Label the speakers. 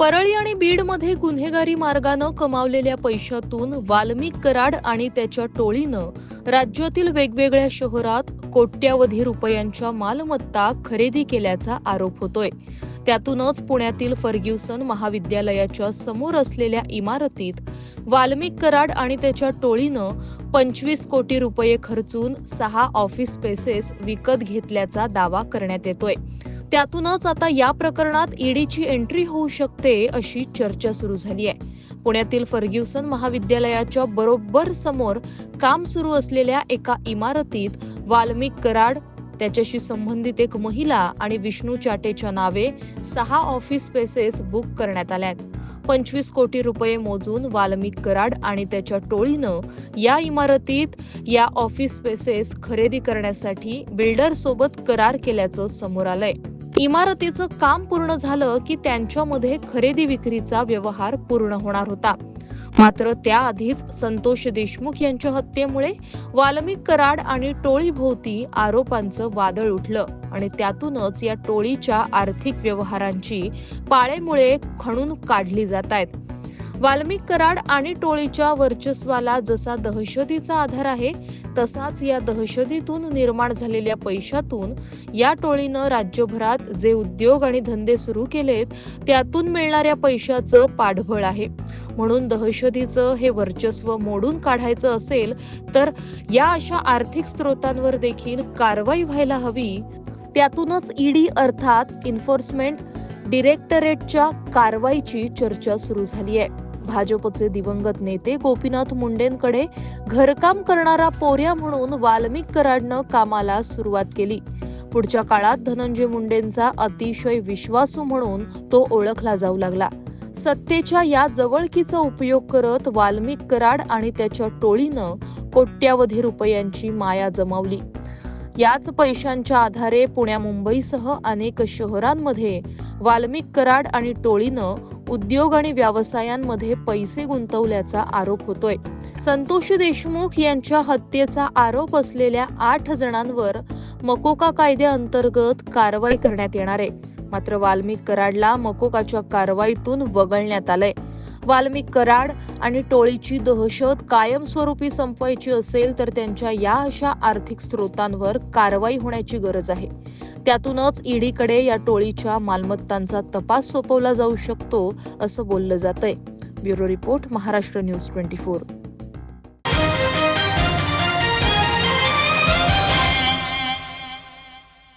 Speaker 1: परळी आणि बीडमध्ये गुन्हेगारी मार्गानं कमावलेल्या पैशातून वाल्मिक कराड आणि त्याच्या टोळीनं राज्यातील वेगवेगळ्या शहरात कोट्यावधी रुपयांच्या मालमत्ता खरेदी केल्याचा आरोप होतोय. त्यातूनच पुण्यातील फर्ग्युसन महाविद्यालयाच्या समोर असलेल्या इमारतीत वाल्मिक कराड आणि त्याच्या टोळीनं पंचवीस कोटी रुपये खर्चून सहा ऑफिस स्पेसेस विकत घेतल्याचा दावा करण्यात येतोय. त्यातूनच आता या प्रकरणात ईडीची एंट्री होऊ शकते अशी चर्चा सुरू झाली आहे. पुण्यातील फर्ग्युसन महाविद्यालयाच्या बरोबर समोर काम सुरू असलेल्या एका इमारतीत वाल्मिक कराड त्याच्याशी संबंधित एक महिला आणि विष्णू चाटेच्या नावे सहा ऑफिस स्पेसेस बुक करण्यात आल्या आहेत. पंचवीस कोटी रुपये मोजून वाल्मिक कराड आणि त्याच्या टोळीनं या इमारतीत या ऑफिस स्पेसेस खरेदी करण्यासाठी बिल्डर सोबत करार केल्याचं समोर आलंय. इमारतीचं काम पूर्ण झालं की त्यांच्यामध्ये खरेदी विक्रीचा व्यवहार पूर्ण होणार होता. मात्र त्याआधीच संतोष देशमुख यांच्या हत्येमुळे वाल्मिक कराड आणि टोळीभोवती आरोपांचं वादळ उठलं आणि त्यातूनच या टोळीच्या आर्थिक व्यवहारांची पाळेमुळे खणून काढली जात आहेत. वाल्मिक कराड आणि टोळीच्या वर्चस्वाला जसा दहशतीचा आधार आहे तसाच या दहशतीतून निर्माण झालेल्या पैशातून या टोळीनं राज्यभरात जे उद्योग आणि धंदे सुरू केलेत त्यातून मिळणाऱ्या पैशाचं पाठबळ आहे. म्हणून दहशतीचं हे वर्चस्व मोडून काढायचं असेल तर या अशा आर्थिक स्रोतांवर देखील कारवाई व्हायला हवी. त्यातूनच ईडी अर्थात इन्फोर्समेंट डिरेक्टरेटच्या कारवाईची चर्चा सुरू झाली आहे. भाजपचे दिवंगत नेते गोपीनाथ मुंडेंकडे घरकाम करणारा पोर्या म्हणून वाल्मिक कराडनं कामाला सुरुवात केली. पुढच्या काळात धनंजय मुंडेंचा अतिशय विश्वासू म्हणून तो ओळखला जाऊ लागला. सत्तेच्या या जवळकीचा उपयोग करत वाल्मिक कराड आणि त्याच्या टोळीनं कोट्यावधी रुपयांची माया जमावली. याच पैशांच्या आधारे पुण्या मुंबईसह अनेक शहरांमध्ये वाल्मिक कराड आणि टोळीनं उद्योग आणि व्यवसायांमध्ये पैसे गुंतवल्याचा आरोप होतोय. संतोष देशमुख यांच्या हत्येचा आरोप असलेल्या आठ जणांवर मकोका कायद्याअंतर्गत कारवाई करण्यात येणार आहे. मात्र वाल्मिक कराडला मकोकाच्या कारवाईतून वगळण्यात आलंय. वाल्मिक कराड आणि टोळीची दहशत कायमस्वरूपी संपवायची असेल तर त्यांच्या या अशा आर्थिक स्रोतांवर कारवाई होण्याची गरज आहे. त्यातूनच ईडीकडे या टोळीच्या मालमत्तांचा तपास सोपवला जाऊ शकतो असं बोललं जातंय. Bureau report Maharashtra news twenty four.